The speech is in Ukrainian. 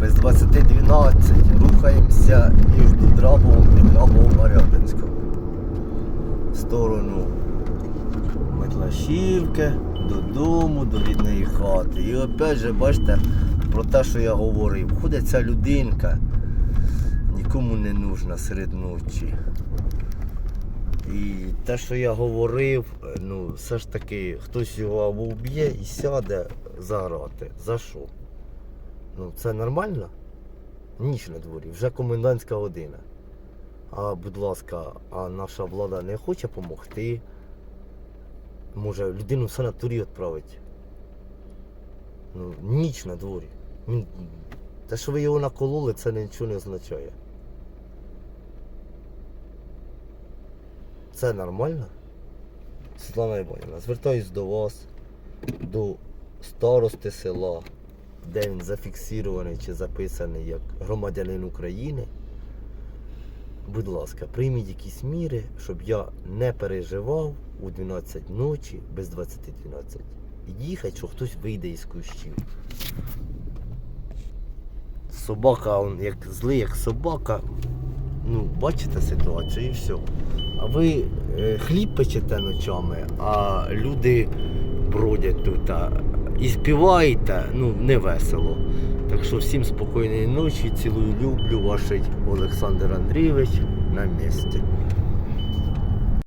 без 20.12 рухаємося між Драбовом і Драбово-Мар'ятинськом. В сторону Метлашівки, додому, до рідної хати. І опять же, бачите, про те, що я говорив, ходить ця людинка, нікому не нужна серед ночі. І те, що я говорив, е, ну, все ж таки, хтось його або вб'є і сяде заграти. За що? Ну, це нормально? Ніч на дворі, вже комендантська година. А будь ласка, а наша влада не хоче допомогти. Може людину в санаторій відправити. Ну, ніч на дворі. Те, що ви його накололи, це нічого не означає. Це нормально? Світлана Іванівна, звертаюсь до вас, до старости села, де він зафіксований чи записаний як громадянин України. Будь ласка, прийміть якісь міри, щоб я не переживав у 12 ночі без 20.12 і їхати, що хтось вийде із кущів. Собака, он як злий, як собака. Ну, бачите ситуацію і все. А ви е, хліб печете ночами, а люди бродять тут і співаєте, ну, не весело. Так що всім спокійної ночі, цілую люблю, ваш Олександр Андрійович на місці.